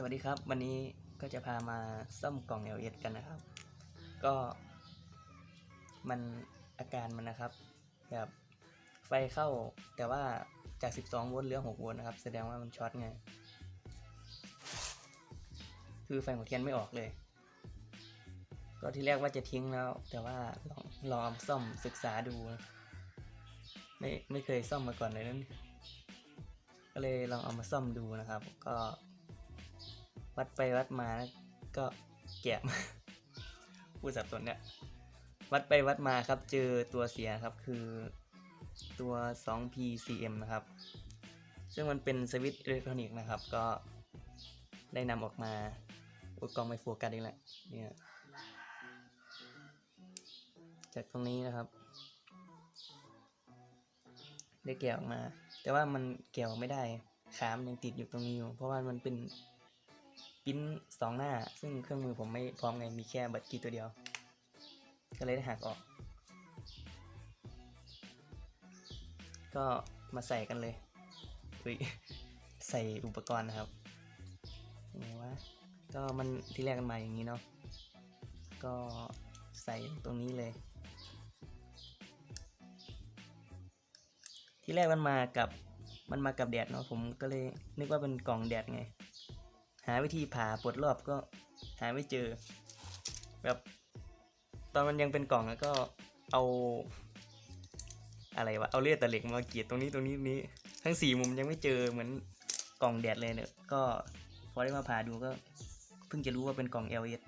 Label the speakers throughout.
Speaker 1: สวัสดีครับ วันนี้ก็จะพามาซ่อมกล่อง LS กันนะครับ ก็มันอาการมันนะครับ แบบไฟเข้าแต่ว่าจาก 12 โวลต์เหลือ 6 โวลต์นะครับ แสดงว่ามันช็อตไง คือไฟหัวเทียนไม่ออกเลย ก็ที่แรกว่าจะทิ้งแล้ว แต่ว่าลองลองซ่อมศึกษาดู ไม่ไม่เคยซ่อมมาก่อนเลยนั่นก็เลยลองเอามาซ่อมดูนะครับ ก็ วัดไปวัดมาก็แกะมาพูดสับสนเนี่ยวัดไปวัดมาครับ เจอตัวเสียครับคือตัว 2PCM นะครับ ซึ่งมันเป็นสวิตช์อิเล็กทรอนิกส์นะครับ ก็ได้นำออกมาอุยกองไม่โฟกัสอีกแล้วเนี่ยจากตรงนี้นะครับ ได้แกะออกมา แต่ว่ามันแกะออกไม่ได้ขามยังติดอยู่ตรงนี้อยู่ เพราะว่ามันเป็น ปิ้นสองหน้า ซึ่งเครื่องมือผมไม่พร้อมไงมีแค่บัตรกีตัวเดียว ก็เลยได้หักออก ก็มาใส่กันเลยอุ้ยใส่อุปกรณ์นะครับยังไงวะก็มันที่แรกกันมาอย่างนี้เนาะก็ใส่ตรงนี้เลย ที่แรกมันมากับมันมากับแดดเนาะผมก็เลยนึกว่าเป็นกล่องแดดไง หาวิธีผ่าปลดรอบก็หาไม่เจอ แบบ ตอนมันยังเป็นกล่องแล้วก็เอาอะไรวะ เอาเลือดตะเหล็กมาเกรีดตรงนี้ตรงนี้ตรงนี้ ทั้งสี่มุมยังไม่เจอเหมือนกล่องแดดเลยเนี่ยก็พอได้มาผ่าดูก็ เพิ่งจะรู้ว่าเป็นกล่อง LS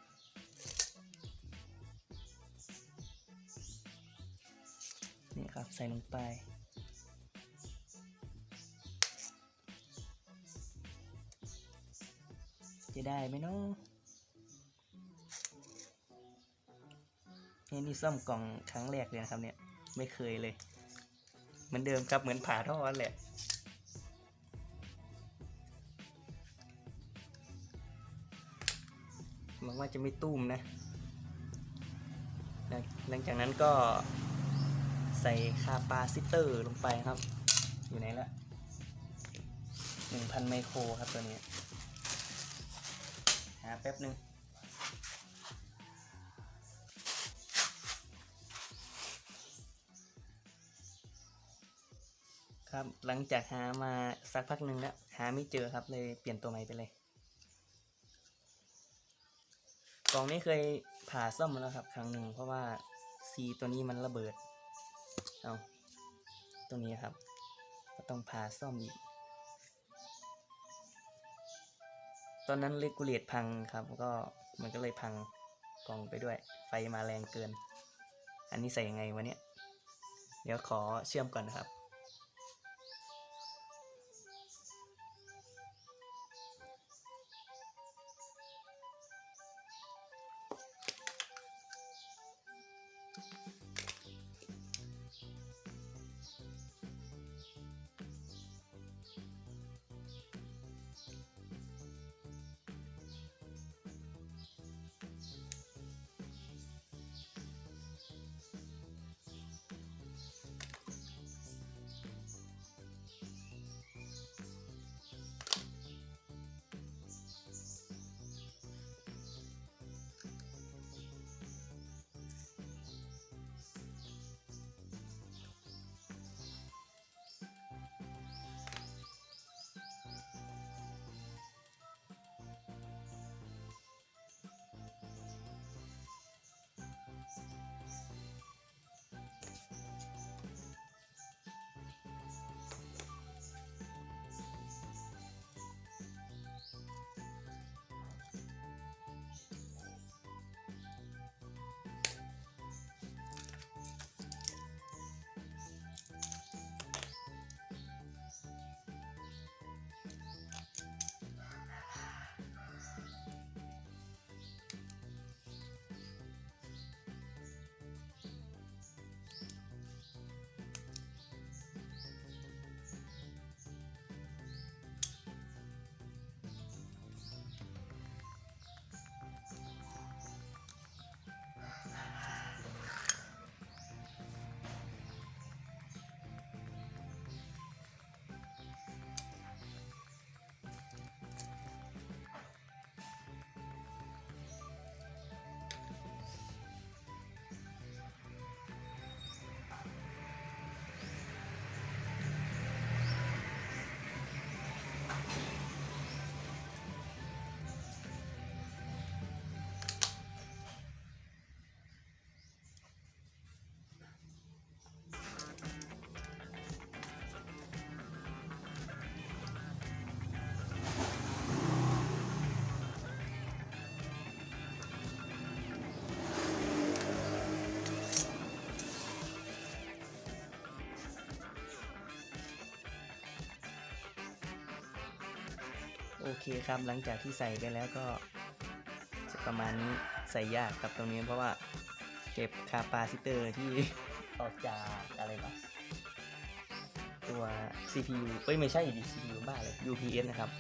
Speaker 1: นี่ครับใส่ลงไป จะได้ไหมเนาะนี่นี่ซ่อมกล่องครั้งแรกเลยนะครับเนี่ย ไม่เคยเลย เหมือนเดิมครับเหมือนผ่าท่อแหละหวังว่าจะไม่ตุ้มนะ หลังจากนั้นก็ใส่คาปาซิเตอร์ลงไปครับ อยู่ไหนละหนึ่งพันไมโครครับตัวนี้ แป๊บหนึ่งครับหลังจากหามาสักพักหนึ่งแล้วหาไม่เจอครับเลยเปลี่ยนตัวใหม่ไปเลย กล่องนี้เคยผ่าซ่อมมาแล้วครับ ครั้งหนึ่งเพราะว่าซีตัวนี้มันระเบิด เอาตัวนี้ครับ ก็ต้องผ่าซ่อมอีก ตอนนั้นเลกูเลตพังครับ ก็มันก็เลยพังกล่องไปด้วย ไฟมาแรงเกิน อันนี้ใส่ยังไงวะเนี่ย เดี๋ยวขอเชื่อมก่อนนะครับ เคครับหลังจากที่ใส่ไปแล้วก็จะประมาณนี้ใส่ยากครับตรงนี้เพราะว่าเก็บคาปาซิเตอร์ที่ออกจากอะไรวะตัว CPU เอ้ยไม่ใช่ดิ CPU บ้าเลย UPS นะครับ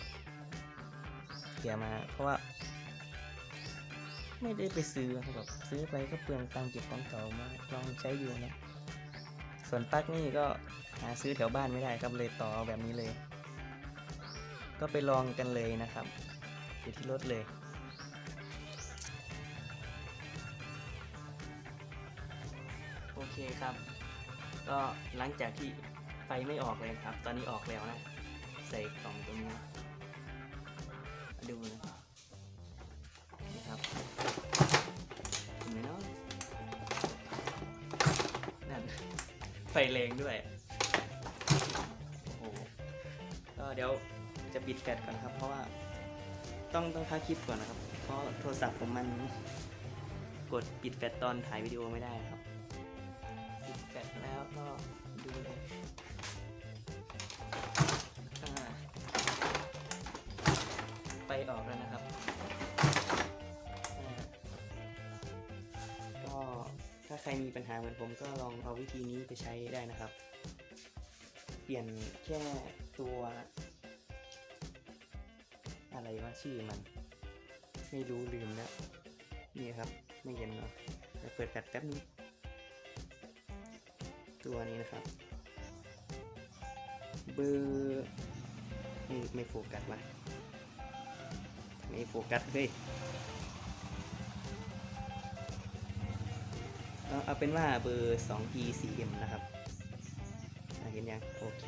Speaker 1: เสียมาเพราะว่า ไม่ได้ไปซื้อครับแบบซื้อไปก็เปลืองตังค์เก็บของเก่ามาลองใช้อยู่นะส่วนปลั๊กนี่ก็หาซื้อแถวบ้านไม่ได้ครับเลยต่อแบบนี้เลย ก็ไปลองกันเลยนะครับ อยู่ที่รถเลยโอเคครับ ก็หลังจากที่ไฟไม่ออกเลยครับ ตอนนี้ออกแล้วนะ ใส่กล่องตรงนี้นะดูนะครับนี่ครับเห็นไหมเนาะนั่นไฟแรงด้วยโอ้โหก็เดี๋ยว จะปิดแฟลชก่อนครับ เพราะว่าต้องต้องค้าคลิปก่อนนะครับ เพราะโทรศัพท์ผมมันกดปิดแฟลชตอนถ่ายวิดีโอไม่ได้ครับปิดแฟลชแล้วก็ดูเลยไฟออกแล้วนะครับ ก็ถ้าใครมีปัญหาเหมือนผมก็ลองเอาวิธีนี้ไปใช้ได้นะครับ เปลี่ยนแค่ตัว อะไรว่าชื่อมัน ไม่รู้ลืมแล้วนี่ครับ ไม่เห็นเนาะเดี๋ยวเปิดแฟลชแป๊บนึงตัวนี้นะครับ เบอร์ไม่ไม่โฟกัสวะไม่โฟกัสเฮ้ยเอาเอาเป็นว่าเบอร์ 2P 4M นะครับ เห็นยัง โอเค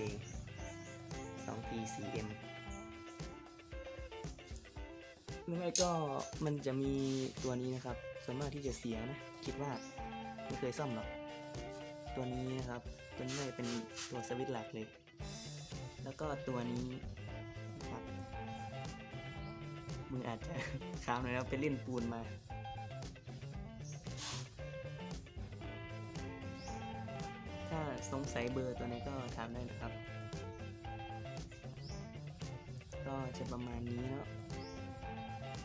Speaker 1: 2P 4M ไม่งั้นก็มันจะมีตัวนี้นะครับ ส่วนมากที่จะเสียนะ คิดว่าไม่เคยซ่อมหรอก ตัวนี้นะครับตัวนี้เลยเป็นตัวสวิตช์หลักเลย แล้วก็ตัวนี้นะครับมืออาจจะค้างหน่อยนะไปเล่นปูนมาถ้าสงสัยเบอร์ตัวนี้ก็ถามได้นะครับ ก็จะประมาณนี้เนาะ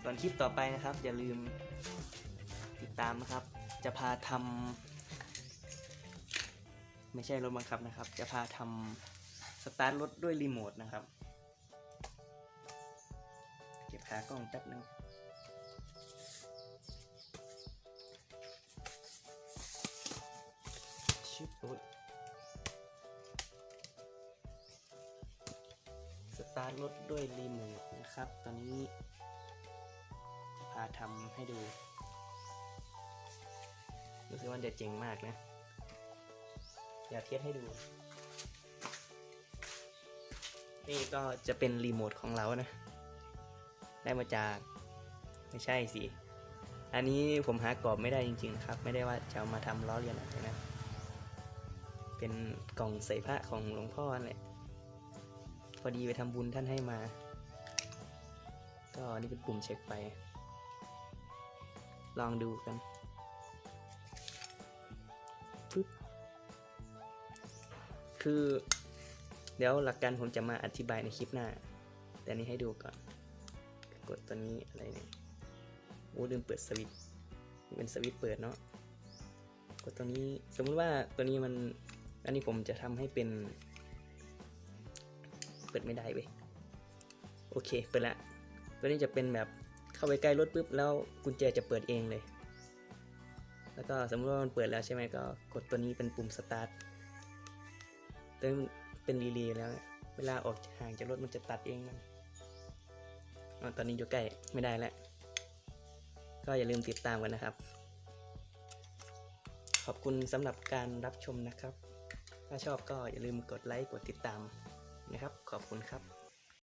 Speaker 1: ส่วนคลิปต่อไปนะครับ อย่าลืมติดตามนะครับ จะพาทำไม่ใช่รถบังคับนะครับ จะพาทำสตาร์ทรถด้วยรีโมทนะครับ เก็บขากล้องแป๊บนึงชิบโอ๊ยสตาร์ทรถด้วยรีโมทนะครับ ตอนนี้าทำให้ดู รู้สึกว่าจะเจ๋งมากนะ อยากเทียบให้ดู นี่ก็จะเป็นรีโมทของเรานะ ได้มาจาก ไม่ใช่สิ อันนี้ผมหากรอบไม่ได้จริงๆครับ ไม่ได้ว่าจะามาทำล้อเลียนอะไรนะ เป็นกล่องใส่พระของหลวงพ่อแหละพอดีไปทำบุญท่านให้มา ก็นี่เป็นปุ่มเช็คไฟ ลองดูกันปึ๊บคือเดี๋ยวหลักการผมจะมาอธิบายในคลิปหน้า แต่นี้ให้ดูก่อน กดตัวนี้อะไรเนี่ยโอ้ลืมเปิดสวิตช์เป็นสวิตช์เปิดเนาะกดตัวนี้สมมุติว่าตัวนี้มันอันนี้ผมจะทำให้เป็น เปิดไม่ได้เว้ยโอเคเปิดละตัวนี้จะเป็นแบบ เข้าไปใกล้รถปุ๊บแล้วกุญแจจะเปิดเองเลย แล้วก็สมมติว่ามันเปิดแล้วใช่ไหมก็กดตัวนี้เป็นปุ่มสตาร์ทตัวนี้เป็นรีเลย์แล้ว เวลาออกห่างจากรถมันจะตัดเองมันอตอนนี้อยู่ใกล้ไม่ได้แล้ว ก็อย่าลืมติดตามกันนะครับ ขอบคุณสำหรับการรับชมนะครับ ถ้าชอบก็อย่าลืมกดไลค์กดติดตามนะครับ ขอบคุณครับ